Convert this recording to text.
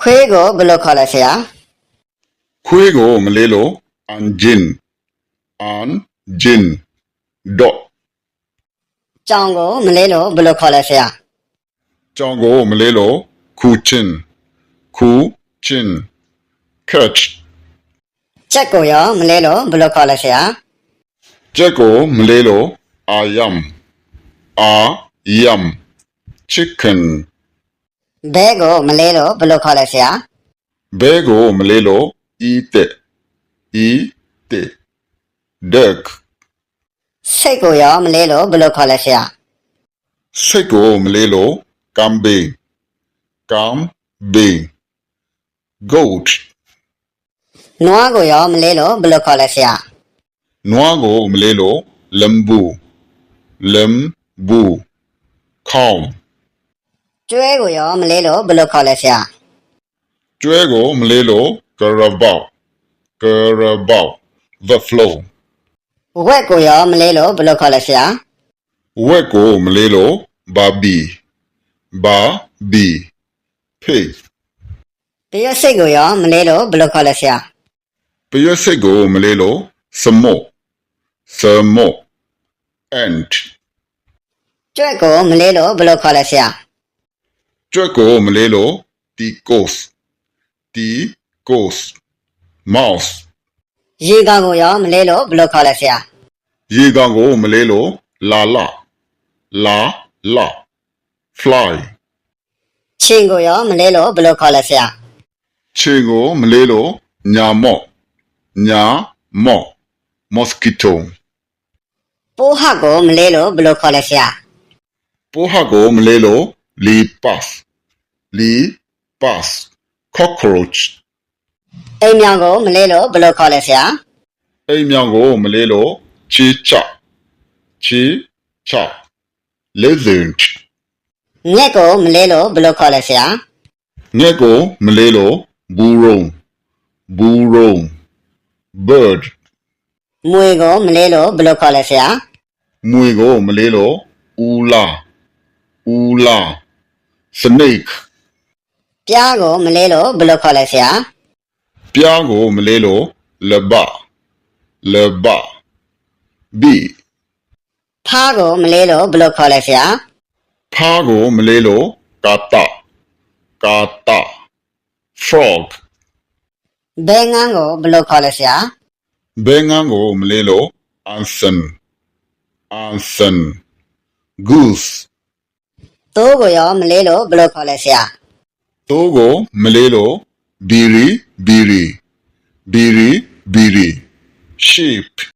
ခွေးကိုဘယ်လိုခေါ်လဲဆရာခွေးကိုမလေးလို့အန်ဂျင်အန်ဂျင်ဒေါ့ကြောင်ကိုမလေးလို့ဘယ်လိုခေါ်လဲဆရာကြောင်ကိုမလေးလို့ခူချင်းခူချင်း catch ချက်ကိုရောမလေးလို့ဘယ်လိုခေါ်လဲဆရာကြက်ကိုမလေးလို့အာယမ်အာယမ် chicken ဘဲကိုမလေးလို့ဘယ်လိုခေါ်လဲဆရာဘဲကိုမလေးလို့ eat eat duck စိတ်ကိုရောမလေးလို့ဘယ်လိုခေါ်လဲဆရာစိတ်ကိုမလေးလို့ကမ်ဘေကမ်ဘေ goat နွားကိုရောမလေးလို့ဘယ်လိုခေါ်လဲဆရာနွားကိုမလေးလို့လမ်ဘူလမ်ဘူ cow ကျွဲကိုရောမလေးလို့ဘယ်လိုခေါ်လဲဆရာကျွဲကိုမလေးလို့ carabao carabao buffalo ဝက်ကိုရောမလေးလို့ဘယ်လိုခေါ်လဲဆရာဝက်ကိုမလေးလို့ babi babi pig တရွတ်စိတ်ကိုရောမလေးလို့ဘယ်လိုခေါ်လဲဆရာပရွက်စိတ်ကိုမလေးလို့စမော့စမော့ ant ကြွက်ကိုမလေးလို့ဘယ်လိုခေါ်လဲဆရာ ကြွက်ကိုမလေးလို့ ticos ticos mouse ရေကောင်ကိုရောမလေးလို့ဘယ်လိုခေါ်လဲဆရာရေကောင်ကိုမလေးလို့လာလာလာလာ fly ချင်းကိုရောမလေးလို့ဘယ်လိုခေါ်လဲဆရာခြေကိုမလေးလို့ညာမော့ညာမော့ mosquito ပိုးဟတ်ကိုမလေးလို့ဘယ်လိုခေါ်လဲဆရာပိုးဟတ်ကိုမလေးလို့ lí pass lí pass cockroach အိမ်မြောင်ကိုမလေးလို့ဘယ်လိုခေါ်လဲဆရာအိမ်မြောင်ကိုမလေးလို့ချီချချီချ lizard ငှက်ကိုမလေးလို့ဘယ်လိုခေါ်လဲဆရာငှက်ကိုမလေးလို့ဘူရုံဘူရုံ bird မွေကိုမလေးလို့ဘယ်လိုခေါ်လဲဆရာမွေကိုမလေးလို့ဦးလာဦးလာ snake ပြားကိုမလေးလို့ဘယ်လိုခေါ်လဲဆရာပြားကိုမလေးလို့လဘလဘ bee ဖားကိုမလေးလို့ဘယ်လိုခေါ်လဲဆရာဖားကိုမလေးလို့ကာတာကာတာ frog ဘဲငန်းကိုဘယ်လိုခေါ်လဲဆရာဘဲငန်းကိုမလေးလို့ anson anson goose သိုးကိုရောမလေးလို့ဘယ်လိုခေါ်လဲဆရာတိုးကိုမလေးလို့ဘီရီဘီရီဘီရီဘီရီ sheep